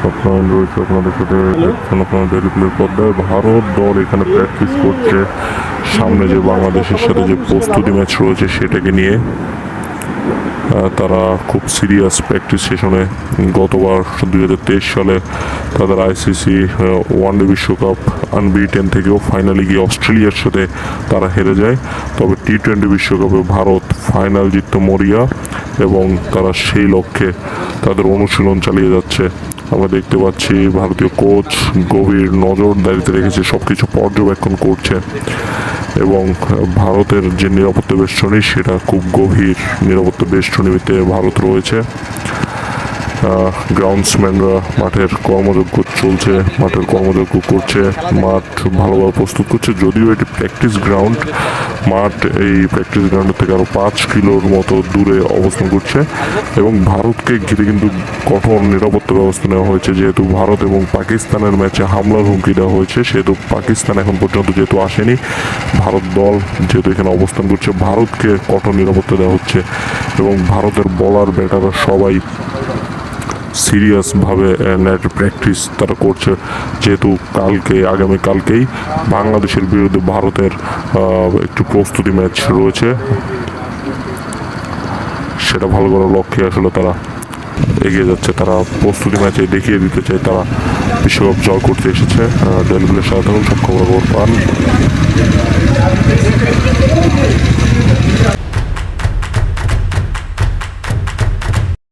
সাপ্লাইন রয়েছে আপনাদের সাথে। দেখছেন আপনারা ডেলি প্লের পর্দায় ভারত দল এখানে প্র্যাকটিস করছে। সামনে যে বাংলাদেশের সাথে যে প্রস্তুতি ম্যাচ রয়েছে সেটাকে নিয়ে তারা খুব সিরিয়াস প্র্যাকটিস সেশনে গতবার দুই হাজার তেইশ সালে তাদের আইসিসি ওয়ানডে বিশ্বকাপ আনবিটেন থেকেও ফাইনালে গিয়ে অস্ট্রেলিয়ার সাথে তারা হেরে যায়। তবে টি টোয়েন্টি বিশ্বকাপে ভারত ফাইনাল জিততে মরিয়া এবং তারা সেই লক্ষ্যে তাদের অনুশীলন চালিয়ে যাচ্ছে। আমরা দেখতে পাচ্ছি ভারতীয় কোচ গভীর নজরদারিতে রেখেছে সব কিছু পর্যবেক্ষণ করছে এবং ভারতের যে নিরাপত্তা বেষ্টনী, সেটা খুব গভীর নিরাপত্তা বেষ্টনীতে ভারত রয়েছে। গ্রাউন্ডসম্যানরা মাঠের কর্মযজ্ঞ চলছে, মাঠের কর্মযজ্ঞ করছে, মাঠ ভালোভাবে প্রস্তুত করছে, যদিও এটি প্র্যাকটিস গ্রাউন্ড মাঠ এই প্র্যাকটিস গ্রাউন্ড থেকে আরও পাঁচ কিলোর মতো দূরে অবস্থান করছে এবং ভারতকে ঘিরে কিন্তু কঠোর নিরাপত্তা ব্যবস্থা নেওয়া হয়েছে, যেহেতু ভারত এবং পাকিস্তানের ম্যাচে হামলার হুমকি দেওয়া হয়েছে, সেহেতু পাকিস্তান এখন পর্যন্ত যেহেতু আসেনি, ভারত দল যেহেতু এখানে অবস্থান করছে, ভারতকে কঠোর নিরাপত্তা দেওয়া হচ্ছে এবং ভারতের বলার ব্যাটাররা সবাই সিরিয়াসভাবে নেট প্র্যাকটিস তারা করছে। যেহেতু কালকে, আগামী কালকেই বাংলাদেশের বিরুদ্ধে ভারতের একটু প্রস্তুতি ম্যাচ রয়েছে। সেটা ভালো করার লক্ষ্যে আসলে তারা এগিয়ে যাচ্ছে। তারা প্রস্তুতি ম্যাচে দেখিয়ে দিতে চায় তারা বিশ্বকাপ জয় করতে এসেছে। ডেলিগুলের সাথে সব খবর পান।